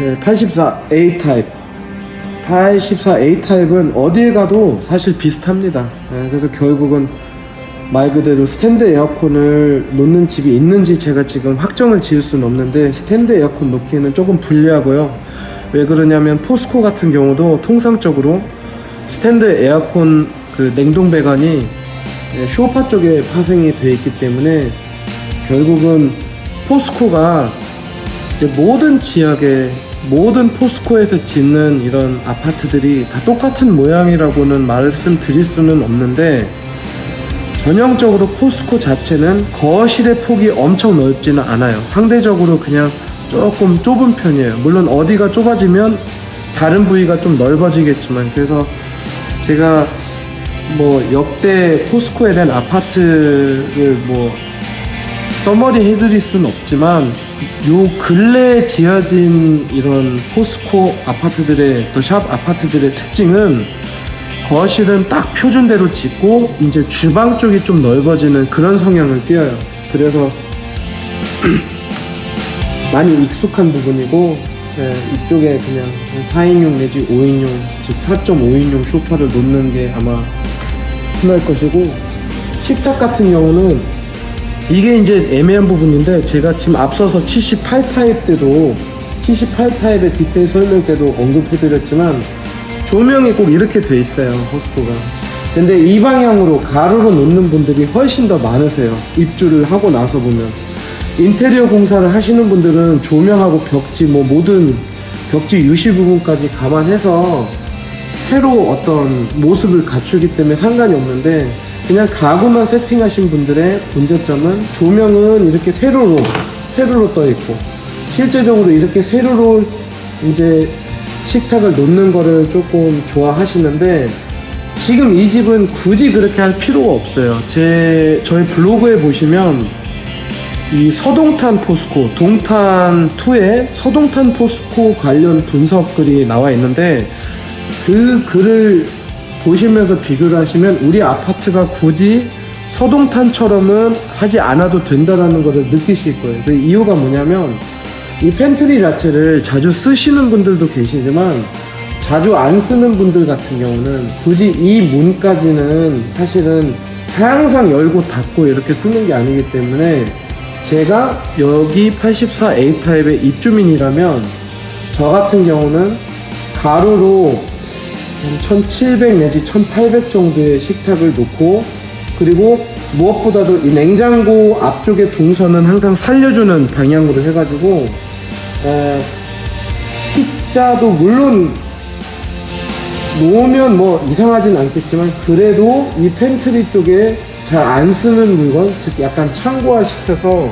네, 84A 타입. 84A 타입은 어디에 가도 사실 비슷합니다. 네, 그래서 결국은 말 그대로 스탠드 에어컨을 놓는 집이 있는지 제가 지금 확정을 지을 수는 없는데 스탠드 에어컨 놓기에는 조금 불리하고요. 왜 그러냐면 포스코 같은 경우도 통상적으로 스탠드 에어컨 그 냉동 배관이 네, 쇼파 쪽에 파생이 되어 있기 때문에 결국은 포스코가 이제 모든 지역에 모든 포스코에서 짓는 이런 아파트들이 다 똑같은 모양이라고는 말씀드릴 수는 없는데 전형적으로 포스코 자체는 거실의 폭이 엄청 넓지는 않아요. 상대적으로 그냥 조금 좁은 편이에요. 물론 어디가 좁아지면 다른 부위가 좀 넓어지겠지만 그래서 제가 뭐 역대 포스코에 대한 아파트를 뭐 써머리 해드릴 수는 없지만 요 근래에 지어진 이런 포스코 아파트들의 또 샵 아파트들의 특징은 거실은 딱 표준대로 짓고 이제 주방 쪽이 좀 넓어지는 그런 성향을 띄어요. 그래서 많이 익숙한 부분이고 예, 이쪽에 그냥 4인용 내지 5인용 즉 4.5인용 소파를 놓는 게 아마 흔할 것이고 식탁 같은 경우는 이게 이제 애매한 부분인데 제가 지금 앞서서 78 타입 때도 78 타입의 디테일 설명 때도 언급해드렸지만 조명이 꼭 이렇게 돼 있어요 호스코가. 근데 이 방향으로 가로로 놓는 분들이 훨씬 더 많으세요 입주를 하고 나서 보면. 인테리어 공사를 하시는 분들은 조명하고 벽지 뭐 모든 벽지 유시 부분까지 감안해서 새로 어떤 모습을 갖추기 때문에 상관이 없는데 그냥 가구만 세팅하신 분들의 문제점은 조명은 이렇게 세로로 세로로 떠 있고 실제적으로 이렇게 세로로 이제 식탁을 놓는 거를 조금 좋아하시는데 지금 이 집은 굳이 그렇게 할 필요가 없어요. 제 저희 블로그에 보시면 이 서동탄 포스코 동탄 2에 서동탄 포스코 관련 분석 글이 나와 있는데 그 글을 보시면서 비교를 하시면 우리 아파트가 굳이 서동탄처럼은 하지 않아도 된다라는 것을 느끼실 거예요. 그 이유가 뭐냐면 이 팬트리 자체를 자주 쓰시는 분들도 계시지만 자주 안 쓰는 분들 같은 경우는 굳이 이 문까지는 사실은 항상 열고 닫고 이렇게 쓰는 게 아니기 때문에 제가 여기 84A 타입의 입주민이라면 저 같은 경우는 가로로 1700 내지 1800 정도의 식탁을 놓고 그리고 무엇보다도 이 냉장고 앞쪽의 동선은 항상 살려주는 방향으로 해가지고 에, T자도 물론 놓으면 뭐 이상하진 않겠지만 그래도 이 팬트리 쪽에 잘 안 쓰는 물건 즉 약간 창고화 시켜서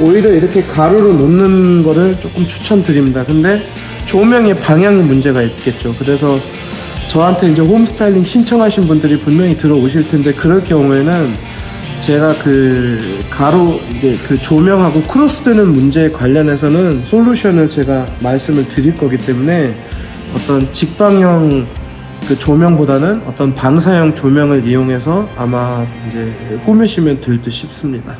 오히려 이렇게 가로로 놓는 거를 조금 추천드립니다. 근데 조명의 방향이 문제가 있겠죠. 그래서 저한테 이제 홈 스타일링 신청하신 분들이 분명히 들어오실 텐데 그럴 경우에는 제가 그 가로 이제 그 조명하고 크로스되는 문제에 관련해서는 솔루션을 제가 말씀을 드릴 거기 때문에 어떤 직방형 그 조명보다는 어떤 방사형 조명을 이용해서 아마 이제 꾸미시면 될 듯 싶습니다.